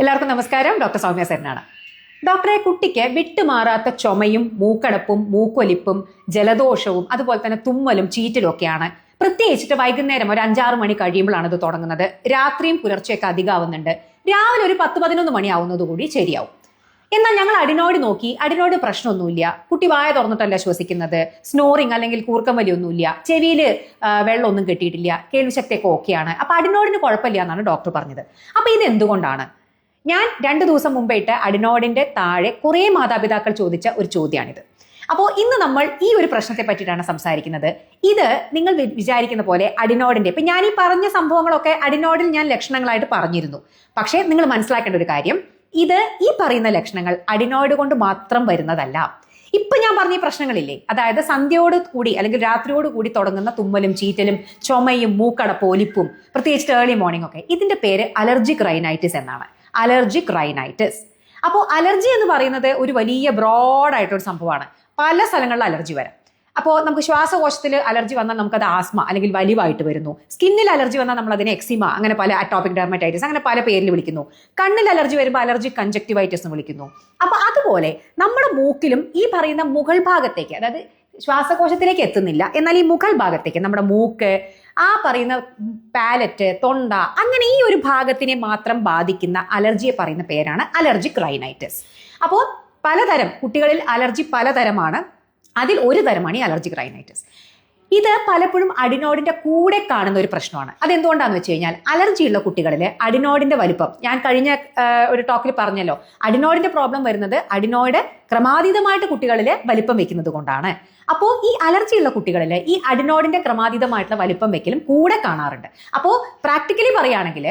എല്ലാവർക്കും നമസ്കാരം. ഡോക്ടർ സൗമ്യ സേനാണ് ഡോക്ടറെ കുട്ടിക്ക് വിട്ടുമാറാത്ത ചുമയും മൂക്കടപ്പും മൂക്കൊലിപ്പും ജലദോഷവും അതുപോലെ തന്നെ തുമ്മലും ചീറ്റലും ഒക്കെയാണ്. പ്രത്യേകിച്ചിട്ട് വൈകുന്നേരം ഒരു അഞ്ചാറ് മണി കഴിയുമ്പോഴാണ് ഇത് തുടങ്ങുന്നത്. രാത്രിയും പുലർച്ചെയൊക്കെ അധികമാവുന്നുണ്ട് രാവിലെ ഒരു പത്ത് പതിനൊന്ന് മണിയാവുന്നത് കൂടി ശരിയാവും. എന്നാൽ ഞങ്ങൾ അടിനോട് നോക്കി. അടിനോട് പ്രശ്നമൊന്നുമില്ല. കുട്ടി വായ തുറന്നിട്ടല്ല ശ്വസിക്കുന്നത്. സ്നോറിങ് അല്ലെങ്കിൽ കൂർക്കം വലിയൊന്നുമില്ല. ചെവിയിൽ വെള്ളമൊന്നും കെട്ടിയിട്ടില്ല. കേൾവിശക്തിയൊക്കെ ഓക്കെയാണ്. അപ്പൊ അടിനോടിന് കുഴപ്പമില്ല എന്നാണ് ഡോക്ടർ പറഞ്ഞത്. അപ്പൊ ഇത് എന്തുകൊണ്ടാണ് ഞാൻ രണ്ട് ദിവസം മുമ്പായിട്ട് അഡിനോഡിന്റെ താഴെ കുറേ മാതാപിതാക്കൾ ചോദിച്ച ഒരു ചോദ്യമാണിത് അപ്പോൾ ഇന്ന് നമ്മൾ ഈ ഒരു പ്രശ്നത്തെ പറ്റിയിട്ടാണ് സംസാരിക്കുന്നത്. ഇത് നിങ്ങൾ വിചാരിക്കുന്ന പോലെ അഡിനോഡിന്റെ ഇപ്പൊ ഞാൻ ഈ പറഞ്ഞ സംഭവങ്ങളൊക്കെ അഡിനോഡിൽ ഞാൻ ലക്ഷണങ്ങളായിട്ട് പറഞ്ഞിരുന്നു. പക്ഷേ നിങ്ങൾ മനസ്സിലാക്കേണ്ട ഒരു കാര്യം ഇത് ഈ പറയുന്ന ലക്ഷണങ്ങൾ അഡിനോയിഡ് കൊണ്ട് മാത്രം വരുന്നതല്ല. ഇപ്പൊ ഞാൻ പറഞ്ഞ പ്രശ്നങ്ങളില്ലേ അതായത് സന്ധ്യയോട് കൂടി അല്ലെങ്കിൽ രാത്രിയോട് കൂടി തുടങ്ങുന്ന തുമ്മലും ചീറ്റലും ചുമയും മൂക്കട പോലിപ്പും പ്രത്യേകിച്ച് ഏർലി മോർണിംഗ് ഒക്കെ ഇതിന്റെ പേര് അലർജിക് റൈനൈറ്റിസ് എന്നാണ്. അലർജിക് റൈനൈറ്റിസ് അപ്പോൾ അലർജി എന്ന് പറയുന്നത് ഒരു വലിയ ബ്രോഡായിട്ടൊരു സംഭവമാണ്. പല സ്ഥലങ്ങളിൽ അലർജി വരാം. അപ്പോൾ നമുക്ക് ശ്വാസകോശത്തിൽ അലർജി വന്നാൽ നമുക്കത് ആസ്മ അല്ലെങ്കിൽ വലിവായിട്ട് വരുന്നു. സ്കിന്നിൽ അലർജി വന്നാൽ നമ്മൾ അതിനെ എക്സിമ അങ്ങനെ പല അറ്റോപിക് ഡെർമറ്റൈറ്റിസ് അങ്ങനെ പല പേരിൽ വിളിക്കുന്നു. കണ്ണിൽ അലർജി വരുമ്പോൾ അലർജി കഞ്ചക്ടിവൈറ്റിസ് എന്ന് വിളിക്കുന്നു. അപ്പോൾ അതുപോലെ നമ്മുടെ മൂക്കിലും ഈ പറയുന്ന മുകൾ ഭാഗത്തേക്ക് അതായത് ശ്വാസകോശത്തിലേക്ക് എത്തുന്നില്ല. എന്നാൽ ഈ മുകൾ ഭാഗത്തേക്ക് നമ്മുടെ മൂക്ക് ആ പറയുന്ന പാലറ്റ് തൊണ്ട അങ്ങനെ ഈ ഒരു ഭാഗത്തിനെ മാത്രം ബാധിക്കുന്ന അലർജിയെ പറയുന്ന പേരാണ് അലർജിക് റൈനൈറ്റിസ്. അപ്പോൾ പലതരം കുട്ടികളിൽ അലർജി പലതരമാണ്. അതിൽ ഒരു തരമാണ് ഈ അലർജിക് റൈനൈറ്റിസ്. ഇത് പലപ്പോഴും അഡിനോഡിന്റെ കൂടെ കാണുന്ന ഒരു പ്രശ്നമാണ്. അതെന്തുകൊണ്ടാന്ന് വെച്ച് കഴിഞ്ഞാൽ അലർജിയുള്ള കുട്ടികളിൽ അഡിനോഡിന്റെ വലിപ്പം ഞാൻ കഴിഞ്ഞ ഒരു ടോക്കിൽ പറഞ്ഞല്ലോ അഡിനോഡിന്റെ പ്രോബ്ലം വരുന്നത് അഡിനോയിഡ് ക്രമാതീതമായിട്ട് കുട്ടികളിൽ വലിപ്പം വെക്കുന്നത് കൊണ്ടാണ്. അപ്പോൾ ഈ അലർജിയുള്ള കുട്ടികളിൽ ഈ അഡിനോഡിന്റെ ക്രമാതീതമായിട്ടുള്ള വലിപ്പം വെക്കലും കൂടെ കാണാറുണ്ട്. അപ്പോൾ പ്രാക്ടിക്കലി പറയുകയാണെങ്കിൽ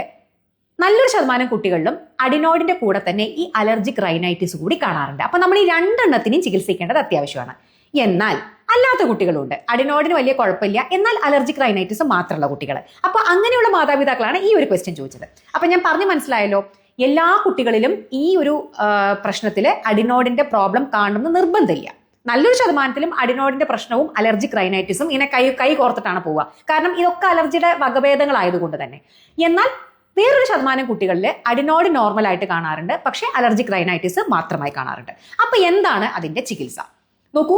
നല്ലൊരു ശതമാനം കുട്ടികളിലും അഡിനോയിഡിന്റെ കൂടെ തന്നെ ഈ അലർജിക് റൈനൈറ്റിസ് കൂടി കാണാറുണ്ട്. അപ്പൊ നമ്മൾ ഈ രണ്ടെണ്ണത്തിനെയും ചികിത്സിക്കേണ്ടത് അത്യാവശ്യമാണ്. എന്നാൽ അല്ലാത്ത കുട്ടികളുണ്ട്. അഡിനോയിഡിന് വലിയ കുഴപ്പമില്ല. എന്നാൽ അലർജിക് റൈനൈറ്റിസ് മാത്രമുള്ള കുട്ടികൾ അപ്പൊ അങ്ങനെയുള്ള മാതാപിതാക്കളാണ് ഈ ഒരു ക്വസ്റ്റ്യൻ ചോദിച്ചത്. അപ്പൊ ഞാൻ പറഞ്ഞു മനസ്സിലായല്ലോ? എല്ലാ കുട്ടികളിലും ഈ ഒരു പ്രശ്നത്തിൽ അഡിനോയിഡിന്റെ പ്രോബ്ലം കാണുന്ന നിർബന്ധമില്ല. നല്ലൊരു ശതമാനത്തിലും അഡിനോയിഡിന്റെ പ്രശ്നവും അലർജിക് റൈനൈറ്റിസും ഇങ്ങനെ കൈ കൈ കോർത്തിട്ടാണ് പോവുക. കാരണം ഇതൊക്കെ അലർജിയുടെ വകഭേദങ്ങളായതുകൊണ്ട് തന്നെ. എന്നാൽ വേറൊരു ശതമാനം കുട്ടികളിൽ നോർമൽ ആയിട്ട് കാണാറുണ്ട്. പക്ഷേ അലർജിക് റൈനൈറ്റിസ് മാത്രമായി കാണാറുണ്ട്. അപ്പൊ എന്താണ് അതിന്റെ ചികിത്സ? നോക്കൂ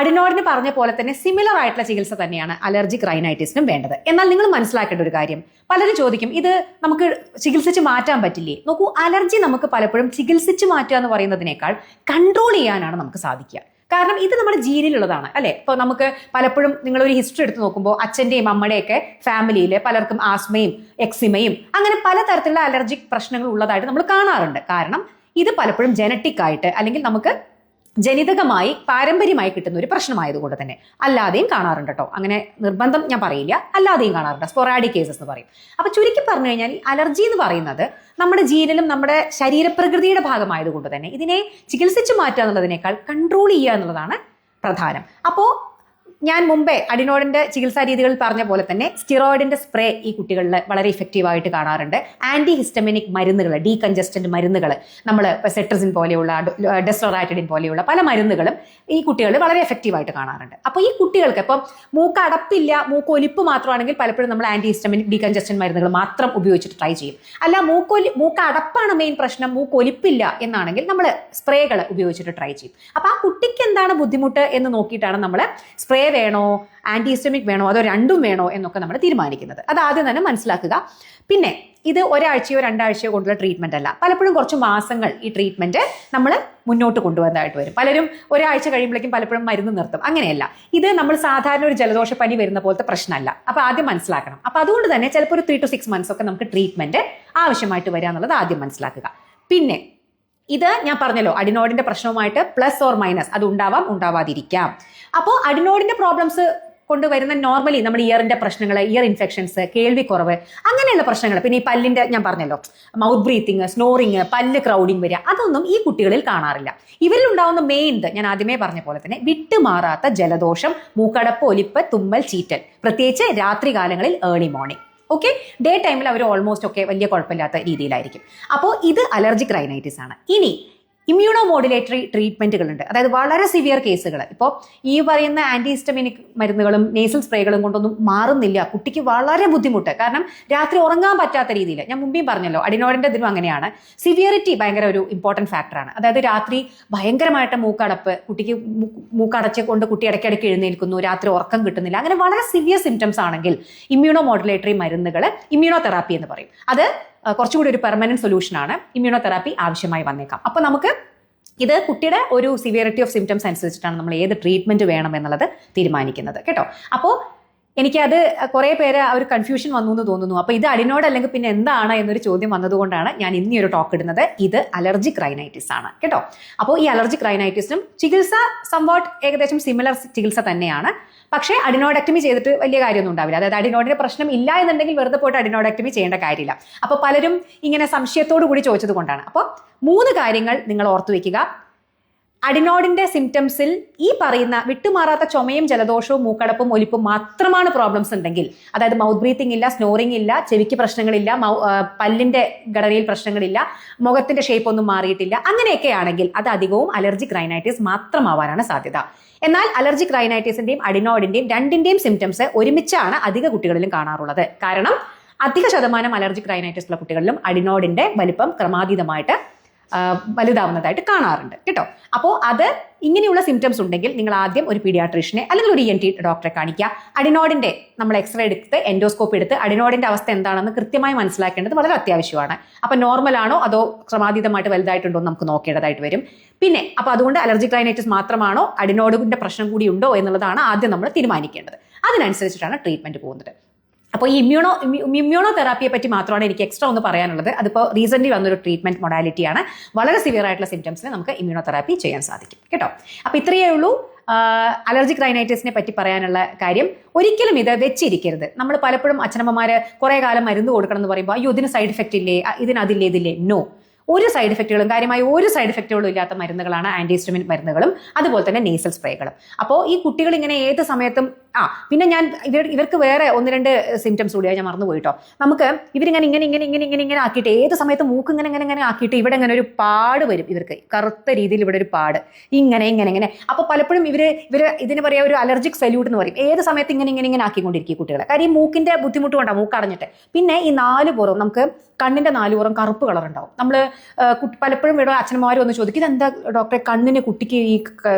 അഡിനോയിഡിന് പറഞ്ഞ പോലെ തന്നെ സിമിലർ ആയിട്ടുള്ള ചികിത്സ തന്നെയാണ് അലർജിക് റൈനൈറ്റിസിനും വേണ്ടത്. എന്നാൽ നിങ്ങൾ മനസ്സിലാക്കേണ്ട ഒരു കാര്യം. പലരും ചോദിക്കും ഇത് നമുക്ക് ചികിത്സിച്ച് മാറ്റാൻ പറ്റില്ലേ? നോക്കൂ അലർജി നമുക്ക് പലപ്പോഴും ചികിത്സിച്ച് മാറ്റുക എന്ന് പറയുന്നതിനേക്കാൾ കൺട്രോൾ ചെയ്യാനാണ് നമുക്ക് സാധിക്കുക. കാരണം ഇത് നമ്മുടെ ജീനിലുള്ളതാണ് അല്ലെ? ഇപ്പൊ നമുക്ക് പലപ്പോഴും നിങ്ങൾ ഒരു ഹിസ്റ്ററി എടുത്ത് നോക്കുമ്പോൾ അച്ഛന്റെയും അമ്മയുടെയൊക്കെ ഫാമിലിയിൽ പലർക്കും ആസ്മയും എക്സിമയും അങ്ങനെ പലതരത്തിലുള്ള അലർജിക് പ്രശ്നങ്ങൾ ഉള്ളതായിട്ട് നമ്മൾ കാണാറുണ്ട്. കാരണം ഇത് പലപ്പോഴും ജനറ്റിക് ആയിട്ട് അല്ലെങ്കിൽ നമുക്ക് ജനിതകമായി പാരമ്പര്യമായി കിട്ടുന്ന ഒരു പ്രശ്നമായതുകൊണ്ട് തന്നെ. അല്ലാതെയും കാണാറുണ്ട് കേട്ടോ അങ്ങനെ നിർബന്ധം ഞാൻ പറയില്ല. അല്ലാതെയും കാണാറുണ്ട്. സ്പൊറാഡിക് കേസസ് എന്ന് പറയും. അപ്പൊ ചുരുക്കി പറഞ്ഞു കഴിഞ്ഞാൽ അലർജി എന്ന് പറയുന്നത് നമ്മുടെ ജീനിലും നമ്മുടെ ശരീരപ്രകൃതിയുടെ ഭാഗമായതുകൊണ്ട് തന്നെ ഇതിനെ ചികിത്സിച്ചു മാറ്റുക എന്നുള്ളതിനേക്കാൾ കൺട്രോൾ ചെയ്യുക എന്നുള്ളതാണ് പ്രധാനം. അപ്പോൾ ഞാൻ മുമ്പേ അഡിനോഡിന്റെ ചികിത്സാ രീതികൾ പറഞ്ഞ പോലെ തന്നെ സ്റ്റിറോയിഡിന്റെ സ്പ്രേ ഈ കുട്ടികളിൽ വളരെ ഇഫക്റ്റീവായിട്ട് കാണാറുണ്ട്. ആന്റി ഹിസ്റ്റമിനിക് മരുന്നുകൾ ഡീകൺജസ്റ്റന്റ് മരുന്നുകൾ നമ്മൾ സെട്രസിൻ പോലെയുള്ള ഡെസ്ലോറാറ്റിഡിൻ പോലെയുള്ള പല മരുന്നുകളും ഈ കുട്ടികളിൽ വളരെ എഫക്റ്റീവായിട്ട് കാണാറുണ്ട്. അപ്പോൾ ഈ കുട്ടികൾക്ക് ഇപ്പം മൂക്ക് അടപ്പില്ല മൂക്കൊലിപ്പ് മാത്രമാണെങ്കിൽ പലപ്പോഴും നമ്മൾ ആന്റി ഹിസ്റ്റമിനിക് ഡീകൺജസ്റ്റന്റ് മരുന്നുകൾ മാത്രം ഉപയോഗിച്ചിട്ട് ട്രൈ ചെയ്യും. അല്ല മൂക്കൊലി മൂക്ക് അടപ്പാണ് മെയിൻ പ്രശ്നം മൂക്കൊലിപ്പില്ല എന്നാണെങ്കിൽ നമ്മൾ സ്പ്രേകൾ ഉപയോഗിച്ചിട്ട് ട്രൈ ചെയ്യും. അപ്പോൾ ആ കുട്ടിക്ക് എന്താണ് ബുദ്ധിമുട്ട് എന്ന് നോക്കിയിട്ടാണ് നമ്മൾ സ്പ്രേ വേണോ? ആന്റി ഹിസ്റ്റമിക് വേണോ? അതോ രണ്ടും വേണോ എന്നൊക്കെ നമ്മൾ തീരുമാനിക്കുന്നത്. അത് ആദ്യം തന്നെ മനസ്സിലാക്കുക. പിന്നെ ഇത് ഒരാഴ്ചയോ രണ്ടാഴ്ചയോ കൊണ്ടുള്ള ട്രീറ്റ്മെന്റ് അല്ല. പലപ്പോഴും കുറച്ച് മാസങ്ങൾ ഈ ട്രീറ്റ്മെന്റ് നമ്മൾ മുന്നോട്ട് കൊണ്ടുവന്നതായിട്ട് വരും. പലരും ഒരാഴ്ച കഴിയുമ്പോഴേക്കും പലപ്പോഴും മരുന്ന് നിർത്തും. അങ്ങനെയല്ല. ഇത് നമ്മൾ സാധാരണ ഒരു ജലദോഷപ്പനി വരുന്ന പോലത്തെ പ്രശ്നമല്ല. അപ്പോൾ ആദ്യം മനസ്സിലാക്കണം. അപ്പോൾ അതുകൊണ്ട് തന്നെ ചിലപ്പോൾ ഒരു ത്രീ ടു സിക്സ് മന്ത്സ് ഒക്കെ നമുക്ക് ട്രീറ്റ്മെന്റ് ആവശ്യമായിട്ട് വരിക എന്നുള്ളത് ആദ്യം മനസ്സിലാക്കുക. പിന്നെ ഇത് ഞാൻ പറഞ്ഞല്ലോ അഡിനോഡിന്റെ പ്രശ്നവുമായിട്ട് പ്ലസ് ഓർ മൈനസ് അത് ഉണ്ടാവാം ഉണ്ടാവാതിരിക്കാം. അപ്പോൾ അഡിനോഡിന്റെ പ്രോബ്ലംസ് കൊണ്ടുവരുന്ന നോർമലി നമ്മുടെ ഇയറിന്റെ പ്രശ്നങ്ങൾ ഇയർ ഇൻഫെക്ഷൻസ് കേൾവിക്കുറവ് അങ്ങനെയുള്ള പ്രശ്നങ്ങൾ പിന്നെ ഈ പല്ലിന്റെ ഞാൻ പറഞ്ഞല്ലോ മൗത്ത് ബ്രീത്തിങ് സ്നോറിങ് പല്ല് ക്രൗഡിങ് വരിക അതൊന്നും ഈ കുട്ടികളിൽ കാണാറില്ല. ഇവരിൽ ഉണ്ടാവുന്ന മെയിൻ ഞാൻ ആദ്യമേ പറഞ്ഞ പോലെ തന്നെ വിട്ടുമാറാത്ത ജലദോഷം മൂക്കടപ്പ് ഒലിപ്പ് തുമ്മൽ ചീറ്റൽ പ്രത്യേകിച്ച് രാത്രി കാലങ്ങളിൽ ഏർലി മോർണിംഗ് ഓക്കെ ഡേ ടൈമിൽ അവർ ഓൾമോസ്റ്റ് ഒക്കെ വലിയ കുഴപ്പമില്ലാത്ത രീതിയിലായിരിക്കും. അപ്പോൾ ഇത് അലർജിക് റൈനൈറ്റിസ് ആണ്. ഇനി ഇമ്മ്യൂണോ മോഡുലേറ്ററി ട്രീറ്റ്മെന്റുകളുണ്ട്. അതായത് വളരെ സിവിയർ കേസുകൾ ഇപ്പോൾ ഈ പറയുന്ന ആന്റി ഹിസ്റ്റമിനിക് മരുന്നുകളും നേസൽ സ്പ്രേകളും കൊണ്ടൊന്നും മാറുന്നില്ല. കുട്ടിക്ക് വളരെ ബുദ്ധിമുട്ട്. കാരണം രാത്രി ഉറങ്ങാൻ പറ്റാത്ത രീതിയിൽ ഞാൻ മുമ്പേയും പറഞ്ഞല്ലോ അഡിനോയിഡിന്റെ ഇതിനും അങ്ങനെയാണ്. സിവിയറിറ്റി ഭയങ്കര ഒരു ഇമ്പോർട്ടന്റ് ഫാക്ടറാണ് അതായത് രാത്രി ഭയങ്കരമായിട്ട് മൂക്കടപ്പ് കുട്ടിക്ക് മൂക്കടച്ച് കൊണ്ട് കുട്ടി ഇടയ്ക്കിടയ്ക്ക് എഴുന്നേൽക്കുന്നു രാത്രി ഉറക്കം കിട്ടുന്നില്ല. അങ്ങനെ വളരെ സിവിയർ സിംറ്റംസ് ആണെങ്കിൽ ഇമ്മ്യൂണോ മോഡുലേറ്ററി മരുന്നുകൾ ഇമ്മ്യൂണോ തെറാപ്പി എന്ന് പറയും. അത് ആ, കുറച്ചുകൂടി ഒരു പെർമനന്റ് സൊല്യൂഷനാണ് ഇമ്മ്യൂണോ തെറാപ്പി ആവശ്യമായി വന്നേക്കാം. അപ്പോൾ നമുക്ക് ഇത് കുട്ടിയുടെ ഒരു സിവിയറിറ്റി ഓഫ് സിംറ്റംസ് അനുസരിച്ചിട്ടാണ് നമ്മൾ ഏത് ട്രീറ്റ്മെന്റ് വേണം എന്നുള്ളത് തീരുമാനിക്കുന്നത്. കേട്ടോ? അപ്പോൾ എനിക്കത് കുറേ പേര് ആ ഒരു കൺഫ്യൂഷൻ വന്നു എന്ന് തോന്നുന്നു. അപ്പോൾ ഇത് അടിനോട് അല്ലെങ്കിൽ പിന്നെ എന്താണ് എന്നൊരു ചോദ്യം വന്നതുകൊണ്ടാണ് ഞാൻ ഇന്ന് ഒരു ടോക്ക് ഇടുന്നത്. ഇത് അലർജിക് റൈനൈറ്റിസ് ആണ്. കേട്ടോ? അപ്പോൾ ഈ അലർജിക് റൈനൈറ്റിസിനും ചികിത്സ സംവാട്ട് ഏകദേശം സിമിലർ ചികിത്സ തന്നെയാണ്. പക്ഷേ അഡിനോഡക്ടമി ചെയ്തിട്ട് വലിയ കാര്യമൊന്നും ഉണ്ടാവില്ല. അതായത് അഡിനോഡിന്റെ പ്രശ്നം ഇല്ല എന്നുണ്ടെങ്കിൽ വെറുതെ പോയിട്ട് അഡിനോഡക്ടമി ചെയ്യേണ്ട കാര്യമില്ല. അപ്പോൾ പലരും ഇങ്ങനെ സംശയത്തോടു കൂടി ചോദിച്ചത് കൊണ്ടാണ്. അപ്പോൾ മൂന്ന് കാര്യങ്ങൾ നിങ്ങൾ ഓർത്തു വെക്കുക. അഡിനോഡിന്റെ സിംറ്റംസിൽ ഈ പറയുന്ന വിട്ടുമാറാത്ത ചുമയും ജലദോഷവും മൂക്കടപ്പും ഒലിപ്പും മാത്രമാണ് പ്രോബ്ലംസ് ഉണ്ടെങ്കിൽ. അതായത് മൗത്ത് ബ്രീത്തിങ് ഇല്ല സ്നോറിംഗ് ഇല്ല ചെവിക്ക് പ്രശ്നങ്ങളില്ല പല്ലിന്റെ ഘടനയിൽ പ്രശ്നങ്ങളില്ല മുഖത്തിന്റെ ഷേപ്പ് ഒന്നും മാറിയിട്ടില്ല അങ്ങനെയൊക്കെ ആണെങ്കിൽ അത് അധികവും അലർജിക് റൈനൈറ്റിസ് മാത്രമാവാനാണ് സാധ്യത. എന്നാൽ അലർജിക് റൈനൈറ്റിസിന്റെയും അഡിനോയിഡിന്റെയും രണ്ടിന്റെയും സിംറ്റംസ് ഒരുമിച്ചാണ് അധിക കുട്ടികളിലും കാണാറുള്ളത്. കാരണം അധിക ശതമാനം അലർജിക് റൈനൈറ്റിസ് ഉള്ള കുട്ടികളിലും അഡിനോയിഡിന്റെ വലിപ്പം ക്രമാതീതമായിട്ട് വലുതാവുന്നതായിട്ട് കാണാറുണ്ട്. കേട്ടോ? അപ്പോൾ അത് ഇങ്ങനെയുള്ള സിംറ്റംസ് ഉണ്ടെങ്കിൽ നിങ്ങൾ ആദ്യം ഒരു പീഡിയാട്രീഷ്യനെ അല്ലെങ്കിൽ ഒരു ഇ എൻ ടി ഡോക്ടറെ കാണിക്കുക. അഡിനോഡിന്റെ നമ്മൾ എക്സ്റേ എടുത്ത് എൻഡോസ്കോപ്പ് എടുത്ത് അഡിനോഡിന്റെ അവസ്ഥ എന്താണെന്ന് കൃത്യമായി മനസ്സിലാക്കേണ്ടത് വളരെ അത്യാവശ്യമാണ്. അപ്പോൾ നോർമൽ ആണോ അതോ ക്രമാതീതമായിട്ട് വലുതായിട്ടുണ്ടോ എന്ന് നമുക്ക് നോക്കേണ്ടതായിട്ട് വരും. പിന്നെ അപ്പോൾ അതുകൊണ്ട് അലർജി ക്ലൈനൈറ്റിസ് മാത്രമാണോ അഡിനോഡിന്റെ പ്രശ്നം കൂടി ഉണ്ടോ എന്നുള്ളതാണ് ആദ്യം നമ്മൾ തീരുമാനിക്കേണ്ടത്. അതിനനുസരിച്ചിട്ടാണ് ട്രീറ്റ്മെന്റ് പോകുന്നത്. അപ്പോൾ ഈ ഇമ്മ്യൂണോ ഇമ്മ്യൂണോ തെറാപ്പിയെ പറ്റി മാത്രമാണ് എനിക്ക് എക്സ്ട്രാ ഒന്ന് പറയാനുള്ളത്. അതിപ്പോൾ റീസെന്റ് വന്നൊരു ട്രീറ്റ്മെന്റ് മൊഡാലിറ്റിയാണ് വളരെ സിവിയർ ആയിട്ടുള്ള സിംറ്റംസിന് നമുക്ക് ഇമ്മ്യൂണോ തെറാപ്പി ചെയ്യാൻ സാധിക്കും. കേട്ടോ? അപ്പോൾ ഇത്രയേ ഉള്ളൂ. അലർജിക് റൈനൈറ്റിസിനെ പറ്റി പറയാനുള്ള കാര്യം. ഒരിക്കലും ഇത് വെച്ചിരിക്കരുത്. നമ്മൾ പലപ്പോഴും അച്ഛനമ്മമാര് കുറേ കാലം മരുന്ന് കൊടുക്കണം എന്ന് പറയുമ്പോൾ അയ്യോ ഇതിന് സൈഡ് ഇഫക്റ്റ് ഇല്ലേ? ഇതിന് അതില്ലേ? ഇതില്ലേ? നോ ഒരു സൈഡ് ഇഫക്റ്റുകളും കാര്യമായി ഒരു സൈഡ് എഫക്റ്റുകളും ഇല്ലാത്ത മരുന്നുകളാണ് ആന്റിഹിസ്റ്റമിൻ മരുന്നുകളും. അതുപോലെ തന്നെ നേസൽ സ്പ്രേകളും അപ്പോൾ ഈ കുട്ടികൾ ഇങ്ങനെ ഏത് സമയത്തും ആ പിന്നെ ഞാൻ ഇവർ ഇവർക്ക് വേറെ ഒന്ന് രണ്ട് സിംറ്റംസ് കൂടിയാണ് ഞാൻ മറന്നു പോയിട്ടോ നമുക്ക് ഇവരിങ്ങനെ ഇങ്ങനെ ഇങ്ങനെ ഇങ്ങനെ ഇങ്ങനെ ഇങ്ങനെ ആക്കിയിട്ട് ഏത് സമയത്ത് മൂക്ക് ഇങ്ങനെ ഇങ്ങനെ ഇങ്ങനെ ആക്കിയിട്ട് ഇവിടെ ഇങ്ങനെ ഒരു പാട് വരും ഇവർക്ക്. കറുത്ത രീതിയിൽ ഇവിടെ ഒരു പാട്. ഇങ്ങനെ ഇങ്ങനെ ഇങ്ങനെ. അപ്പോൾ പലപ്പോഴും ഇവർ ഇവർ ഇതിന് പറയാ ഒരു അലർജിക് സല്യൂട്ട് എന്ന് പറയും. ഏത് സമയത്ത് ഇങ്ങനെ ഇങ്ങനെ ഇങ്ങനെ ആക്കിക്കൊണ്ടിരിക്കും കുട്ടികളെ. കാര്യം മൂക്കിന്റെ ബുദ്ധിമുട്ട് കൊണ്ടാണ് മൂക്ക് അടഞ്ഞിട്ട്. പിന്നെ ഈ നാല് പുറം നമുക്ക് കണ്ണിന്റെ നാല് പുറം കറുപ്പ് കളർ ഉണ്ടാവും. നമ്മൾ പലപ്പോഴും ഇവിടെ അച്ഛനമാരും ഒന്ന് ചോദിക്കും ഇതെന്താ ഡോക്ടറെ കണ്ണിന് കുട്ടിക്ക് ഈ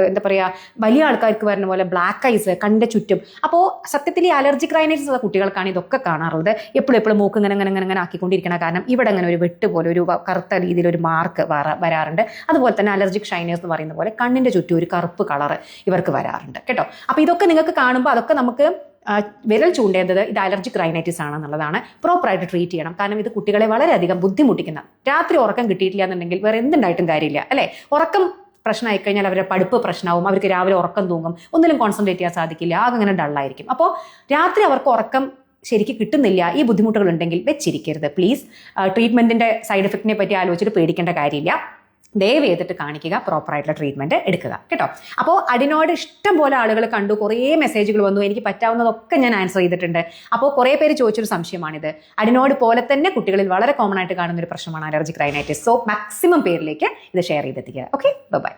എന്താ പറയാ വലിയ ആൾക്കാർക്ക് വരുന്ന പോലെ ബ്ലാക്ക് ഐസ് കണ്ണിന്റെ ചുറ്റും അപ്പോൾ സത്യത്തിൽ ഈ അലർജിക് റൈനൈറ്റിസ് ഉള്ള കുട്ടികൾക്കാണ് ഇതൊക്കെ കാണാറുള്ളത്. എപ്പോഴും എപ്പോഴും മൂക്ക് ഇങ്ങനെ ഇങ്ങനെ ഇങ്ങനെ ആക്കിക്കൊണ്ടിരിക്കണം കാരണം ഇവിടെ ഇങ്ങനെ ഒരു വെട്ട് പോലെ ഒരു കറുത്ത രീതിയിൽ ഒരു മാർക്ക് വരാറുണ്ട്. അതുപോലെ തന്നെ അലർജിക് ഷൈനേഴ്സ് എന്ന് പറയുന്ന പോലെ കണ്ണിന്റെ ചുറ്റും ഒരു കറുപ്പ് കളർ ഇവർക്ക് വരാറുണ്ട്. കേട്ടോ? അപ്പോൾ ഇതൊക്കെ നിങ്ങൾക്ക് കാണുമ്പോൾ അതൊക്കെ നമുക്ക് വിരൽ ചൂണ്ടേണ്ടത് ഇത് അലർജിക് റൈനൈറ്റിസ് ആണെന്നുള്ളതാണ്. പ്രോപ്പറായിട്ട് ട്രീറ്റ് ചെയ്യണം. കാരണം ഇത് കുട്ടികളെ വളരെയധികം ബുദ്ധിമുട്ടിക്കുന്ന രാത്രി ഉറക്കം കിട്ടിയിട്ടില്ല എന്നുണ്ടെങ്കിൽ വേറെ എന്തുണ്ടായിട്ടും കാര്യമില്ല അല്ലേ? ഉറക്കം പ്രശ്നമായി കഴിഞ്ഞാൽ അവരുടെ പഠിപ്പ് പ്രശ്നമാവും അവർക്ക് രാവിലെ ഉറക്കം തൂങ്ങും ഒന്നിലും കോൺസെൻട്രേറ്റ് ചെയ്യാൻ സാധിക്കില്ല ആകെ അങ്ങനെ ഡള്ളായിരിക്കും അപ്പോൾ രാത്രി അവർക്ക് ഉറക്കം ശരിക്ക് കിട്ടുന്നില്ല ഈ ബുദ്ധിമുട്ടുകൾ ഉണ്ടെങ്കിൽ വെച്ചിരിക്കരുത്. പ്ലീസ് ട്രീറ്റ്മെന്റിന്റെ സൈഡ് എഫക്റ്റിനെ പറ്റി ആലോചിച്ചിട്ട് പേടിക്കേണ്ട കാര്യമില്ല. ദയവ് ചെയ്തിട്ട് കാണിക്കുക പ്രോപ്പറായിട്ടുള്ള ട്രീറ്റ്മെന്റ് എടുക്കുക കേട്ടോ. അപ്പോൾ അതിനോട് ഇഷ്ടം പോലെ ആളുകൾ കണ്ടു കുറേ മെസ്സേജുകൾ വന്നു എനിക്ക് പറ്റാവുന്നതൊക്കെ ഞാൻ ആൻസർ ചെയ്തിട്ടുണ്ട്. അപ്പോൾ കുറേ പേര് ചോദിച്ചൊരു സംശയമാണിത്. അതിനോട് പോലെ തന്നെ കുട്ടികളിൽ വളരെ കോമൺ ആയിട്ട് കാണുന്ന ഒരു പ്രശ്നമാണ് അലർജിക് റൈനൈറ്റിസ് സോ മാക്സിമം പേരിലേക്ക് ഇത് ഷെയർ ചെയ്തെത്തിക്കുക. Okay bye